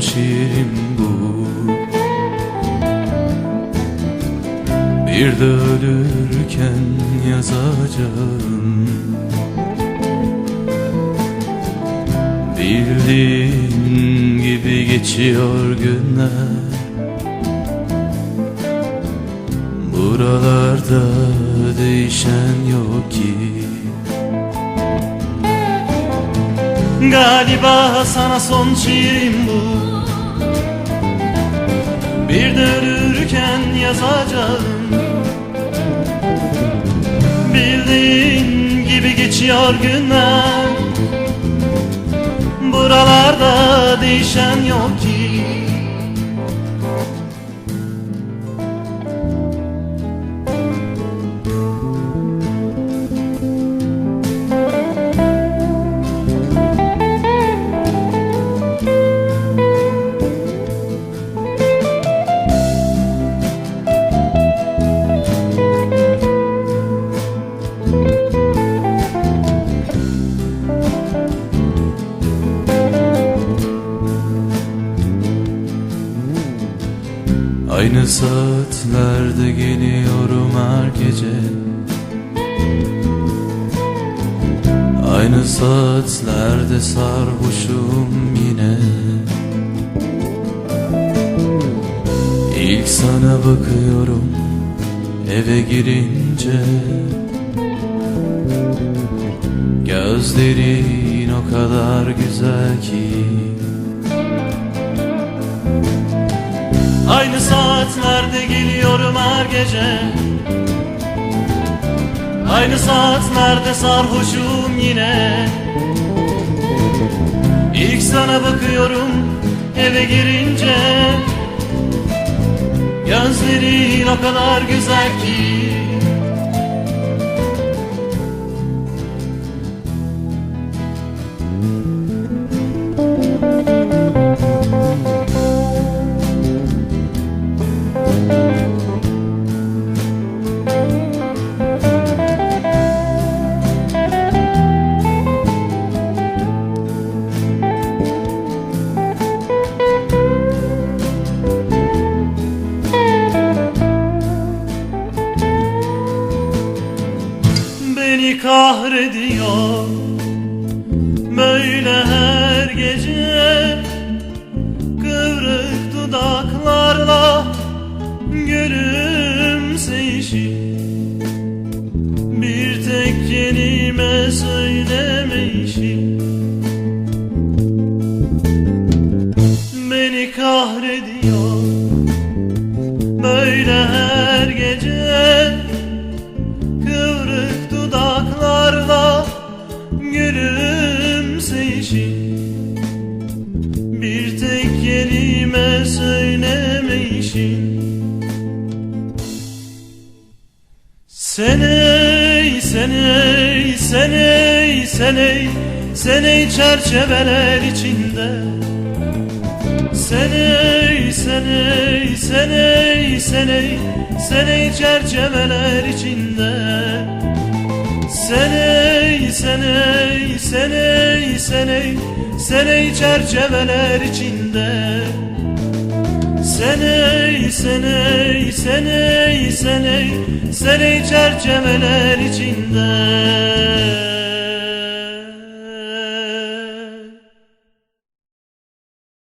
şiirim bu. Bir de ölürken yazacağım. Bildiğin gibi geçiyor günler. Buralarda değişen yok ki Galiba sana son şiirim bu. Bir de ölürken yazacağım. Bildiğin gibi geçiyor günler. Buralarda değişen yok ki Aynı saatlerde geliyorum her gece. Aynı saatlerde sarhoşum yine. İlk sana bakıyorum eve girince. Gözlerin o kadar güzel ki Aynı saatlerde geliyorum her gece. Aynı saatlerde sarhoşum yine. İlk sana bakıyorum eve girince. Gözlerin o kadar güzel ki kahrediyor. Böyle her gece Seney, seney, seney, seney Seney çerçeveler içinde. Seney, seney, seney, seney Seney çerçeveler içinde. Seney, seney, seney, seney Seney çerçeveler içinde Seney, seney, seney, seney Seney çerçeveler içinde